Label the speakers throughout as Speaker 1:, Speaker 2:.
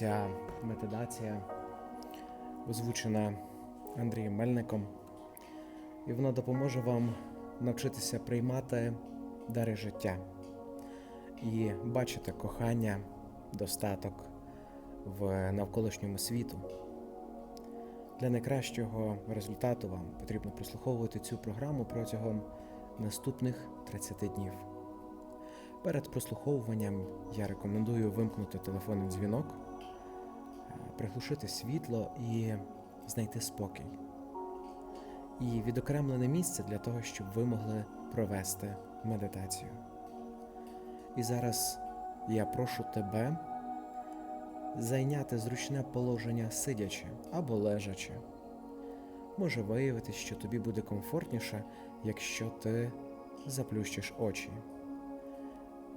Speaker 1: Ця медитація озвучена Андрієм Мельником, і вона допоможе вам навчитися приймати дари життя і бачити кохання, достаток в навколишньому світу. Для найкращого результату вам потрібно прослуховувати цю програму протягом наступних 30 днів. Перед прослуховуванням я рекомендую вимкнути телефонний дзвінок, приглушити світло і знайти спокій. І відокремлене місце для того, щоб ви могли провести медитацію. І зараз я прошу тебе зайняти зручне положення сидячи або лежачи. Може виявитись, що тобі буде комфортніше, якщо ти заплющиш очі.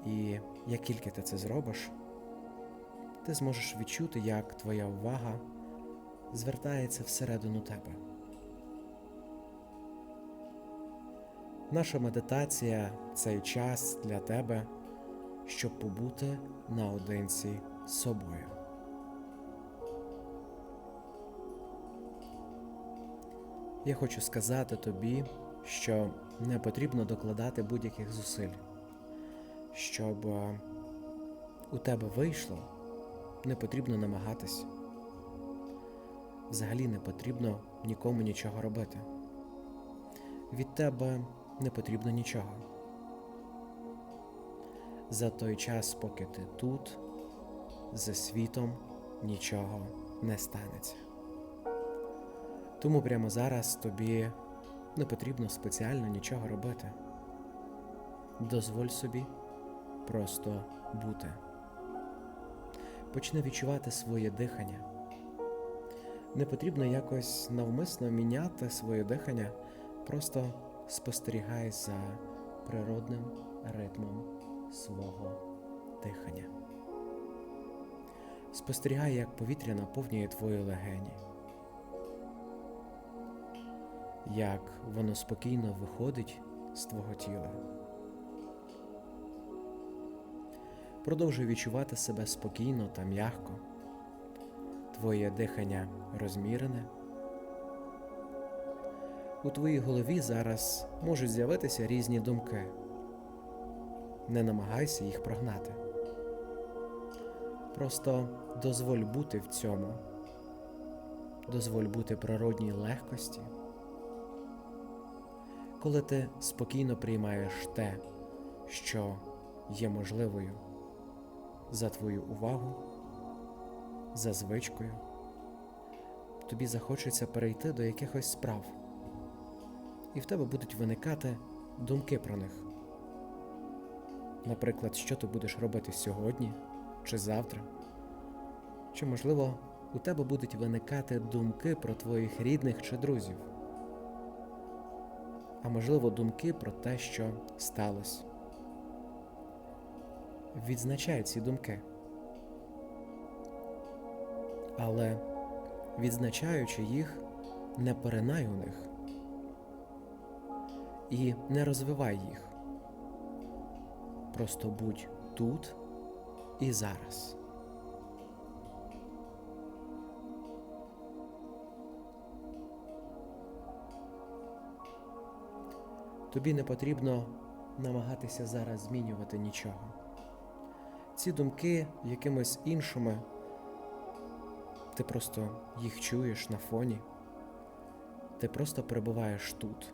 Speaker 1: І як тільки ти це зробиш, ти зможеш відчути, як твоя увага звертається всередину тебе. Наша медитація цей час для тебе, щоб побути наодинці з собою. Я хочу сказати тобі, що не потрібно докладати будь-яких зусиль. Щоб е, у тебе вийшло, не потрібно намагатись. Взагалі не потрібно нікому нічого робити. Від тебе не потрібно нічого. За той час, поки ти тут, за світом нічого не станеться. Тому прямо зараз тобі не потрібно спеціально нічого робити. Дозволь собі просто бути. Почни відчувати своє дихання. Не потрібно якось навмисно міняти своє дихання, просто спостерігай за природним ритмом свого дихання. Спостерігай, як повітря наповнює твої легені, як воно спокійно виходить з твого тіла. Продовжуй відчувати себе спокійно та м'яко. Твоє дихання розмірене. У твоїй голові зараз можуть з'явитися різні думки. Не намагайся їх прогнати. Просто дозволь бути в цьому, дозволь бути природній легкості. Коли ти спокійно приймаєш те, що є можливою за твою увагу, за звичкою, тобі захочеться перейти до якихось справ, і в тебе будуть виникати думки про них. Наприклад, що ти будеш робити сьогодні чи завтра, чи, можливо, у тебе будуть виникати думки про твоїх рідних чи друзів, а можливо, думки про те, що сталося відзначай ці думки. Але відзначаючи їх, не поринай у них і не розвивай їх. Просто будь тут і зараз. Тобі не потрібно намагатися зараз змінювати нічого ці думки якимось іншими, ти просто їх чуєш на фоні, ти просто перебуваєш тут.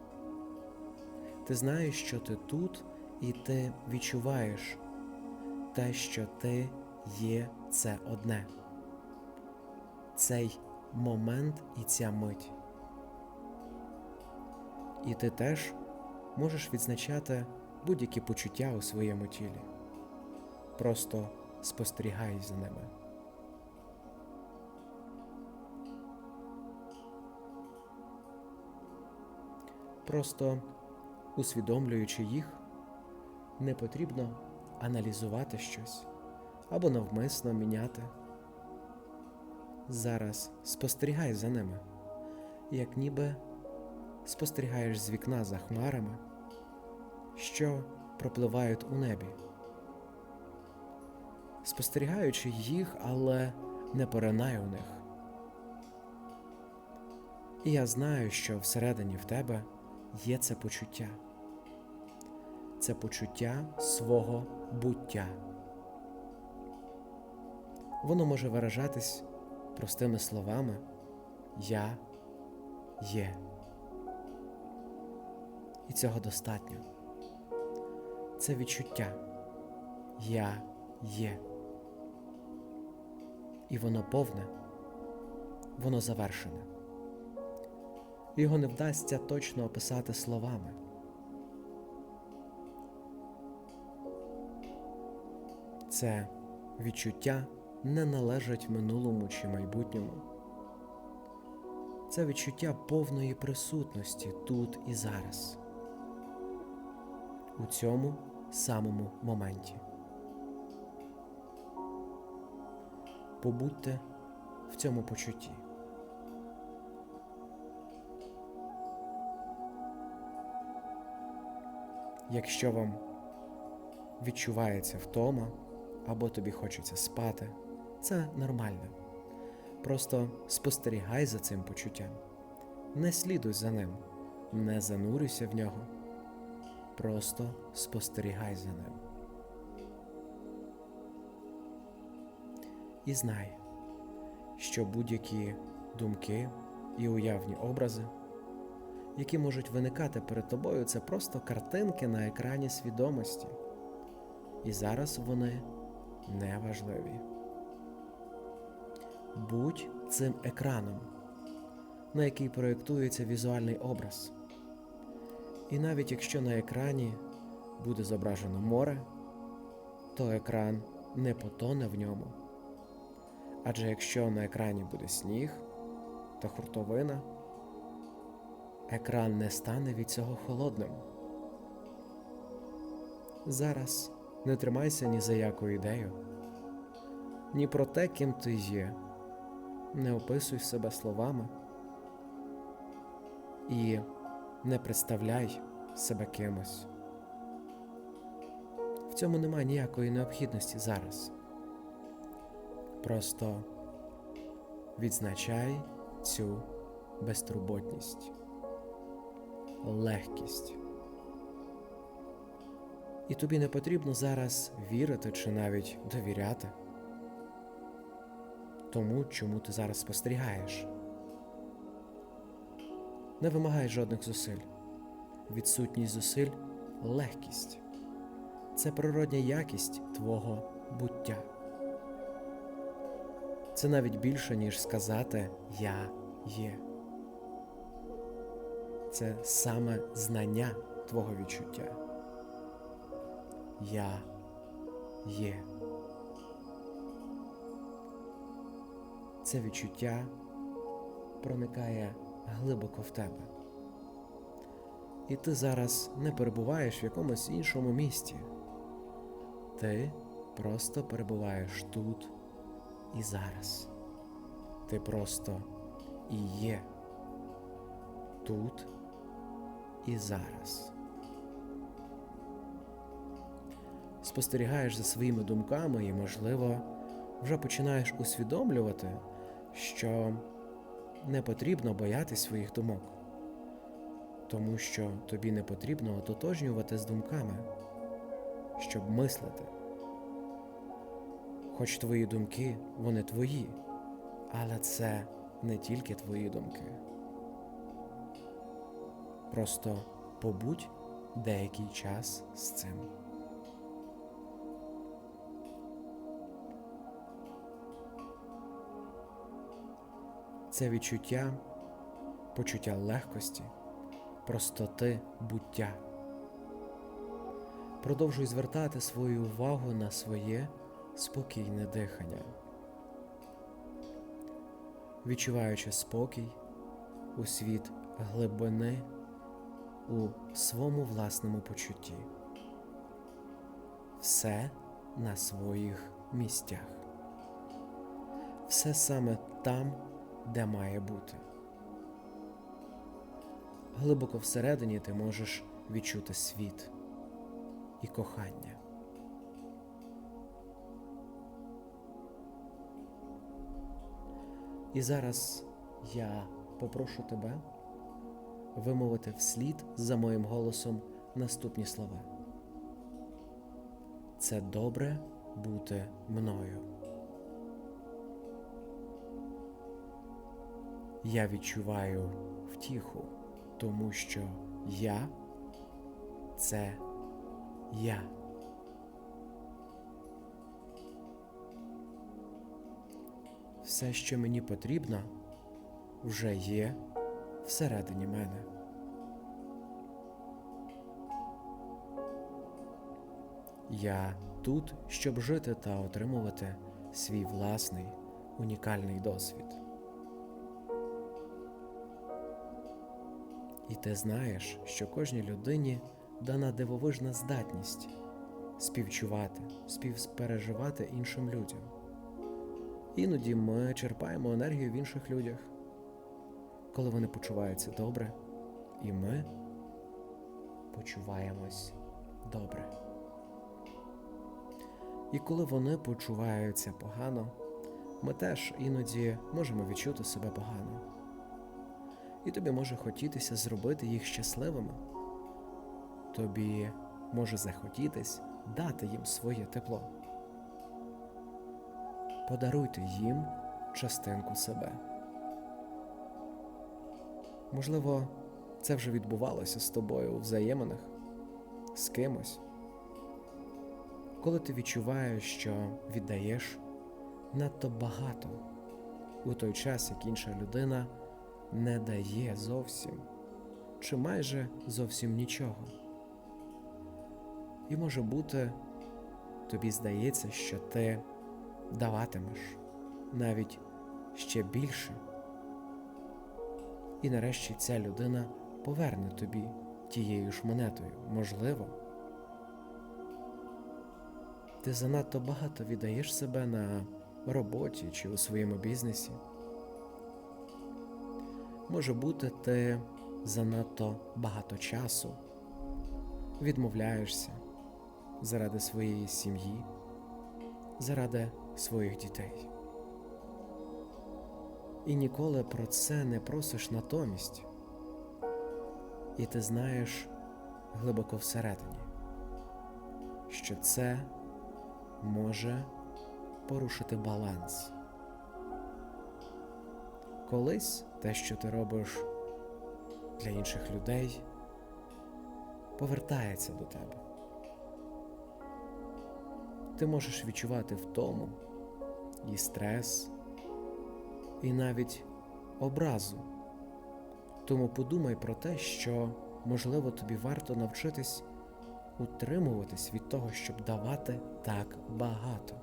Speaker 1: Ти знаєш, що ти тут, і ти відчуваєш те, що ти є це одне, цей момент і ця мить. І ти теж можеш відзначати будь-які почуття у своєму тілі просто спостерігай за ними. Просто усвідомлюючи їх, не потрібно аналізувати щось або навмисно міняти. Зараз спостерігай за ними, як ніби спостерігаєш з вікна за хмарами, що пропливають у небі спостерігаючи їх, але не поринай у них. І я знаю, що всередині в тебе є це почуття, це почуття свого буття. Воно може виражатись простими словами Я є. І цього достатньо. Це відчуття Я є. І воно повне, воно завершене. Його не вдасться точно описати словами. Це відчуття не належать минулому чи майбутньому. Це відчуття повної присутності тут і зараз, у цьому самому моменті. Побудьте в цьому почутті. Якщо вам відчувається втома або тобі хочеться спати, це нормально. Просто спостерігай за цим почуттям. Не слідуй за ним, не занурюйся в нього. Просто спостерігай за ним. І знай, що будь-які думки і уявні образи, які можуть виникати перед тобою, це просто картинки на екрані свідомості. І зараз вони неважливі. Будь цим екраном, на який проєктується візуальний образ. І навіть якщо на екрані буде зображено море, то екран не потоне в ньому. Адже якщо на екрані буде сніг та хуртовина, екран не стане від цього холодним. Зараз не тримайся ні за яку ідею, ні про те, ким ти є, не описуй себе словами і не представляй себе кимось. В цьому немає ніякої необхідності зараз. Просто відзначай цю безтурботність, легкість. І тобі не потрібно зараз вірити чи навіть довіряти тому, чому ти зараз спостерігаєш. Не вимагай жодних зусиль. Відсутність зусиль легкість. Це природня якість твого буття. Це навіть більше, ніж сказати Я є. Це саме знання твого відчуття. Я є. Це відчуття проникає глибоко в тебе. І ти зараз не перебуваєш в якомусь іншому місті. Ти просто перебуваєш тут і зараз. Ти просто і є тут і зараз. Спостерігаєш за своїми думками і, можливо, вже починаєш усвідомлювати, що не потрібно боятись своїх думок, тому що тобі не потрібно ототожнювати з думками, щоб мислити. Хоч твої думки, вони твої, але це не тільки твої думки. Просто побудь деякий час з цим. Це відчуття, почуття легкості, простоти буття. Продовжуй звертати свою увагу на своє спокійне дихання, відчуваючи спокій у світ глибини у своєму власному почутті. Все на своїх місцях. Все саме там, де має бути. Глибоко всередині ти можеш відчути світ і кохання. І зараз я попрошу тебе вимовити вслід за моїм голосом наступні слова. Це добре бути мною. Я відчуваю втіху, тому що я це я. Все, що мені потрібно, вже є всередині мене. Я тут, щоб жити та отримувати свій власний унікальний досвід. І ти знаєш, що кожній людині дана дивовижна здатність співчувати, співпереживати іншим людям. Іноді ми черпаємо енергію в інших людях, коли вони почуваються добре, і ми почуваємось добре. І коли вони почуваються погано, ми теж іноді можемо відчути себе погано. І тобі може хотітися зробити їх щасливими. Тобі може захотітись дати їм своє тепло. Подаруйте їм частинку себе. Можливо, це вже відбувалося з тобою у взаєминах з кимось коли ти відчуваєш, що віддаєш надто багато у той час, як інша людина не дає зовсім чи майже зовсім нічого. І може бути, тобі здається, що ти даватимеш навіть ще більше. І нарешті ця людина поверне тобі тією ж монетою, можливо. Ти занадто багато віддаєш себе на роботі чи у своєму бізнесі. Може бути, ти занадто багато часу відмовляєшся заради своєї сім'ї, заради своїх дітей. І ніколи про це не просиш натомість. І ти знаєш глибоко всередині, що це може порушити баланс. Колись те, що ти робиш для інших людей, повертається до тебе. Ти можеш відчувати втому і стрес, і навіть образу. Тому подумай про те, що, можливо, тобі варто навчитись утримуватись від того, щоб давати так багато.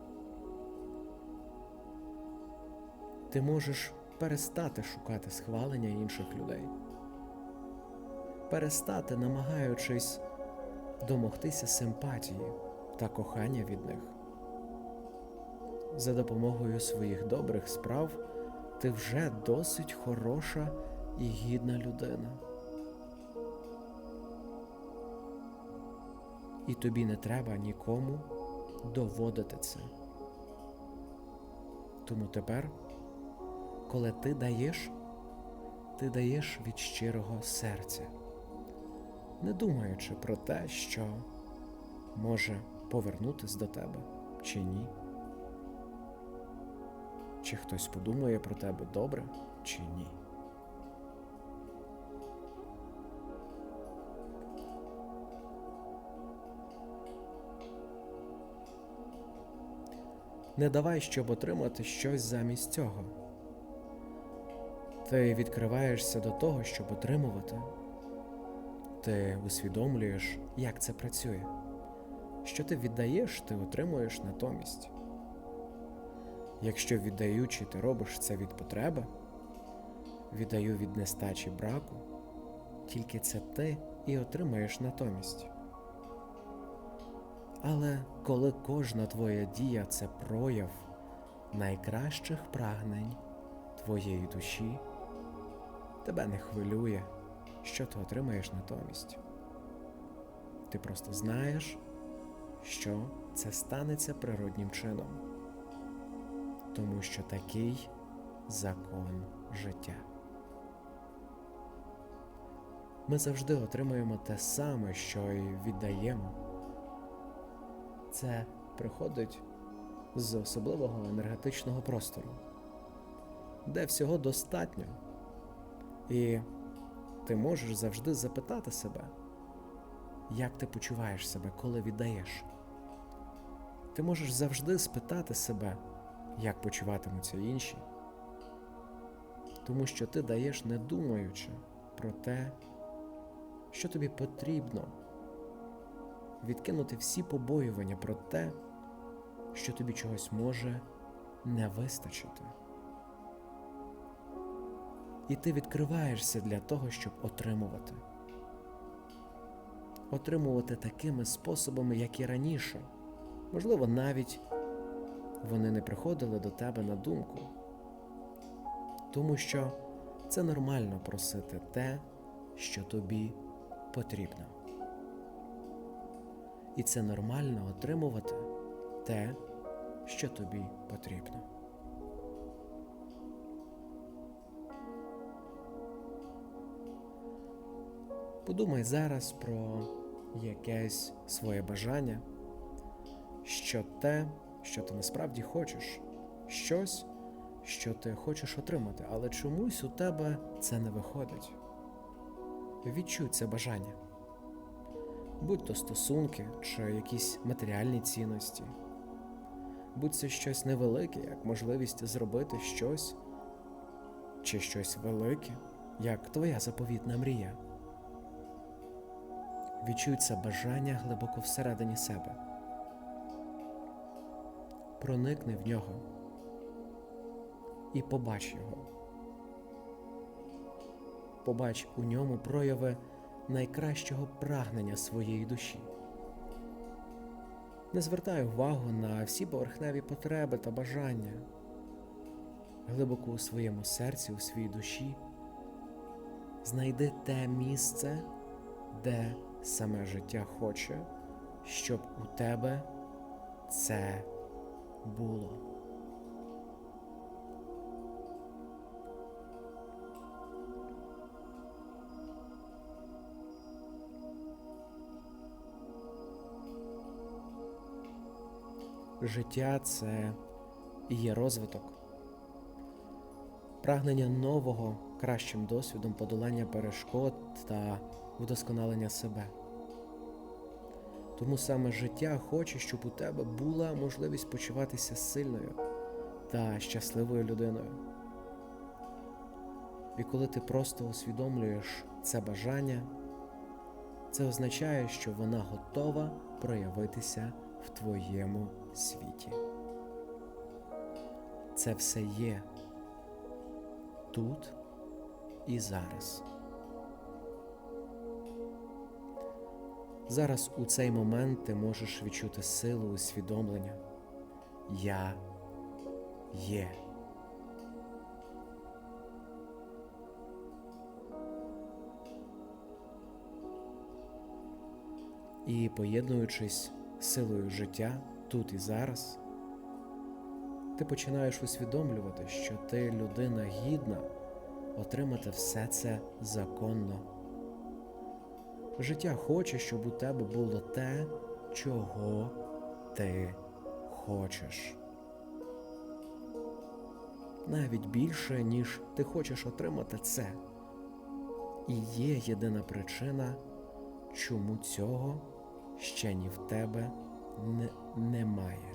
Speaker 1: Ти можеш перестати шукати схвалення інших людей, перестати, намагаючись домогтися симпатії та кохання від них. За допомогою своїх добрих справ ти вже досить хороша і гідна людина. і тобі не треба нікому доводити це. Тому тепер, коли ти даєш, ти даєш від щирого серця, не думаючи про те, що може повернутись до тебе чи ні. Чи хтось подумає про тебе добре, чи ні. Не давай, щоб отримати щось замість цього. Ти відкриваєшся до того, щоб отримувати. Ти усвідомлюєш, як це працює. Що ти віддаєш, ти отримуєш натомість. Якщо віддаючи, ти робиш це від потреби, віддаю від нестачі браку, тільки це ти і отримаєш натомість. Але коли кожна твоя дія це прояв найкращих прагнень твоєї душі, тебе не хвилює, що ти отримаєш натомість. Ти просто знаєш, що це станеться природнім чином, тому що такий закон життя. Ми завжди отримуємо те саме, що й віддаємо. Це приходить з особливого енергетичного простору, де всього достатньо, і ти можеш завжди запитати себе, як ти почуваєш себе, коли віддаєш. Ти можеш завжди спитати себе, як почуватимуться інші, тому що ти даєш, не думаючи про те, що тобі потрібно відкинути всі побоювання про те, що тобі чогось може не вистачити. І ти відкриваєшся для того, щоб отримувати. Отримувати такими способами, як і раніше. Можливо, навіть вони не приходили до тебе на думку. Тому що це нормально просити те, що тобі потрібно. І це нормально отримувати те, що тобі потрібно. Подумай зараз про якесь своє бажання, що те, що ти насправді хочеш, щось, що ти хочеш отримати, але чомусь у тебе це не виходить. Відчуй це бажання, будь то стосунки чи якісь матеріальні цінності, будь це щось невелике, як можливість зробити щось, чи щось велике, як твоя заповітна мрія. Відчуй це бажання глибоко всередині себе. Проникни в нього і побач його. Побач у ньому прояви найкращого прагнення своєї душі. Не звертай увагу на всі поверхневі потреби та бажання. Глибоко у своєму серці, у своїй душі. Знайди те місце, де саме життя хоче, щоб у тебе це було. Життя це є розвиток, прагнення нового кращим досвідом подолання перешкод та вдосконалення себе. Тому саме життя хоче, щоб у тебе була можливість почуватися сильною та щасливою людиною. І коли ти просто усвідомлюєш це бажання, це означає, що вона готова проявитися в твоєму світі. Це все є тут і зараз. Зараз у цей момент ти можеш відчути силу усвідомлення. Я є. І поєднуючись з силою життя тут і зараз, ти починаєш усвідомлювати, що ти людина гідна отримати все це законно. Життя хоче, щоб у тебе було те, чого ти хочеш. Навіть більше, ніж ти хочеш отримати це. І є єдина причина, чому цього ще ні в тебе не, немає.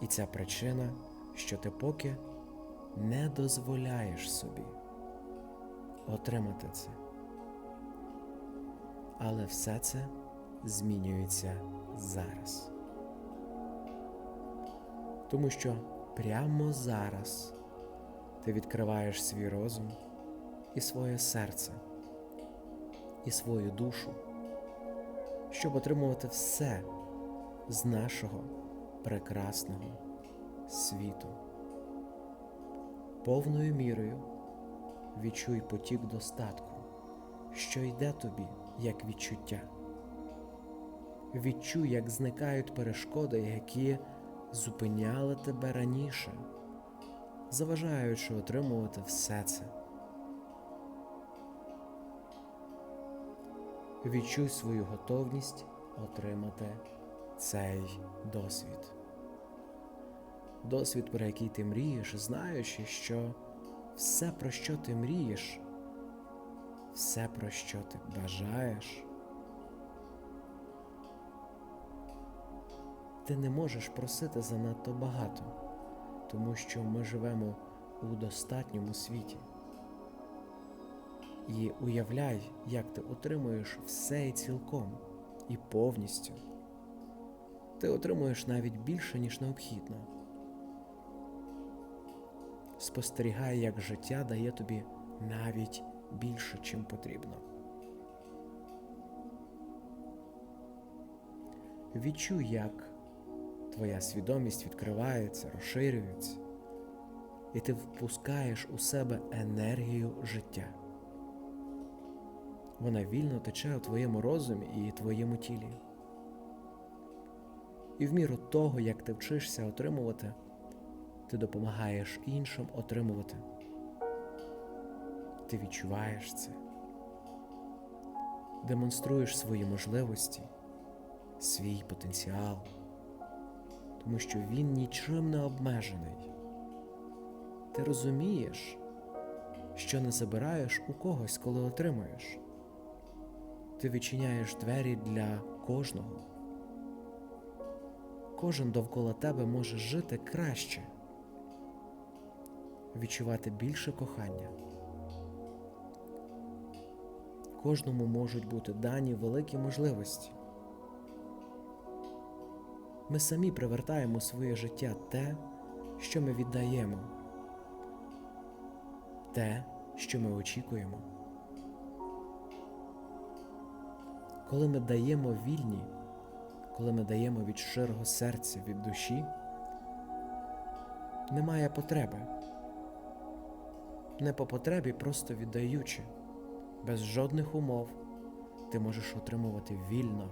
Speaker 1: І ця причина, що ти поки не дозволяєш собі отримати це. Але все це змінюється зараз. Тому що прямо зараз ти відкриваєш свій розум і своє серце, і свою душу, щоб отримувати все з нашого прекрасного світу. Повною мірою відчуй потік достатку, що йде тобі як відчуття. Відчуй, як зникають перешкоди, які зупиняли тебе раніше, заважаючи отримувати все це. Відчуй свою готовність отримати цей досвід. Досвід, про який ти мрієш, знаючи, що все, про що ти мрієш, все, про що ти бажаєш, ти не можеш просити занадто багато, тому що ми живемо у достатньому світі. І уявляй, як ти отримуєш все і цілком, і повністю. Ти отримуєш навіть більше, ніж необхідно. Спостерігай, як життя дає тобі навіть більше, чим потрібно. Відчуй, як твоя свідомість відкривається, розширюється, і ти впускаєш у себе енергію життя. Вона вільно тече у твоєму розумі і твоєму тілі. І в міру того, як ти вчишся отримувати, ти допомагаєш іншим отримувати. Ти відчуваєш це, демонструєш свої можливості, свій потенціал, тому що він нічим не обмежений. Ти розумієш, що не забираєш у когось, коли отримуєш. Ти відчиняєш двері для кожного. Кожен довкола тебе може жити краще, відчувати більше кохання. Кожному можуть бути дані великі можливості. Ми самі привертаємо своє життя те, що ми віддаємо, те, що ми очікуємо. Коли ми даємо вільні, коли ми даємо від щирого серця, від душі, немає потреби. Не по потребі, просто віддаючи, без жодних умов, ти можеш отримувати вільно,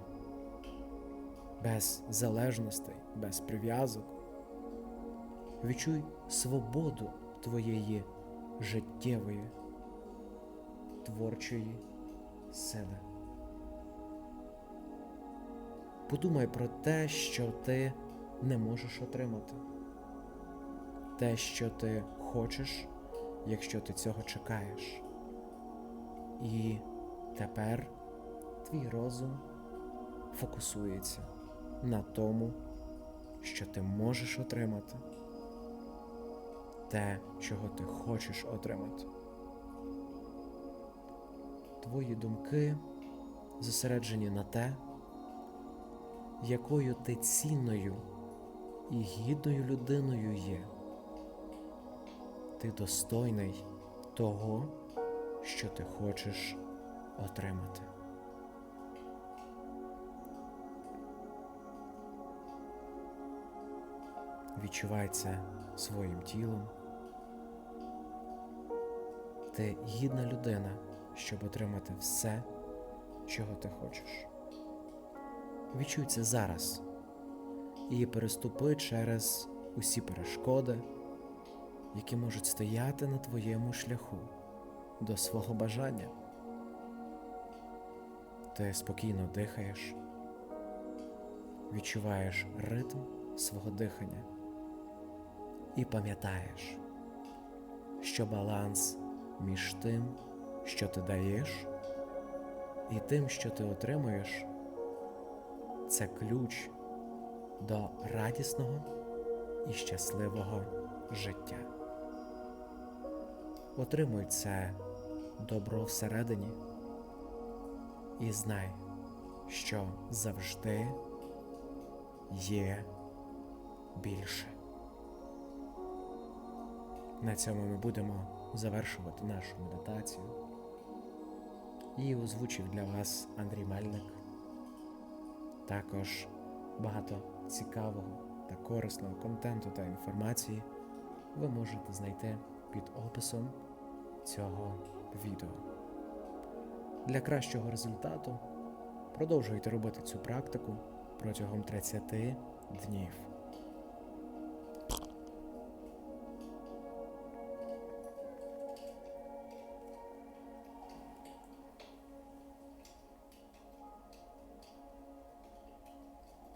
Speaker 1: без залежностей, без прив'язок. Відчуй свободу твоєї життєвої, творчої сили. Подумай про те, що ти не можеш отримати, те, що ти хочеш, якщо ти цього чекаєш. І тепер твій розум фокусується на тому, що ти можеш отримати, те, чого ти хочеш отримати. Твої думки зосереджені на те, якою ти цінною і гідною людиною є. Ти достойний того, що ти хочеш отримати. Відчувай це своїм тілом. Ти гідна людина, щоб отримати все, чого ти хочеш. Відчуй це зараз і переступи через усі перешкоди, які можуть стояти на твоєму шляху до свого бажання. Ти спокійно дихаєш, відчуваєш ритм свого дихання і пам'ятаєш, що баланс між тим, що ти даєш, і тим, що ти отримуєш, це ключ до радісного і щасливого життя. Отримуй це добро всередині і знай, що завжди є більше. На цьому ми будемо завершувати нашу медитацію. Її озвучив для вас Андрій Мельник. Також багато цікавого та корисного контенту та інформації ви можете знайти під описом цього відео. Для кращого результату продовжуйте робити цю практику протягом 30 днів.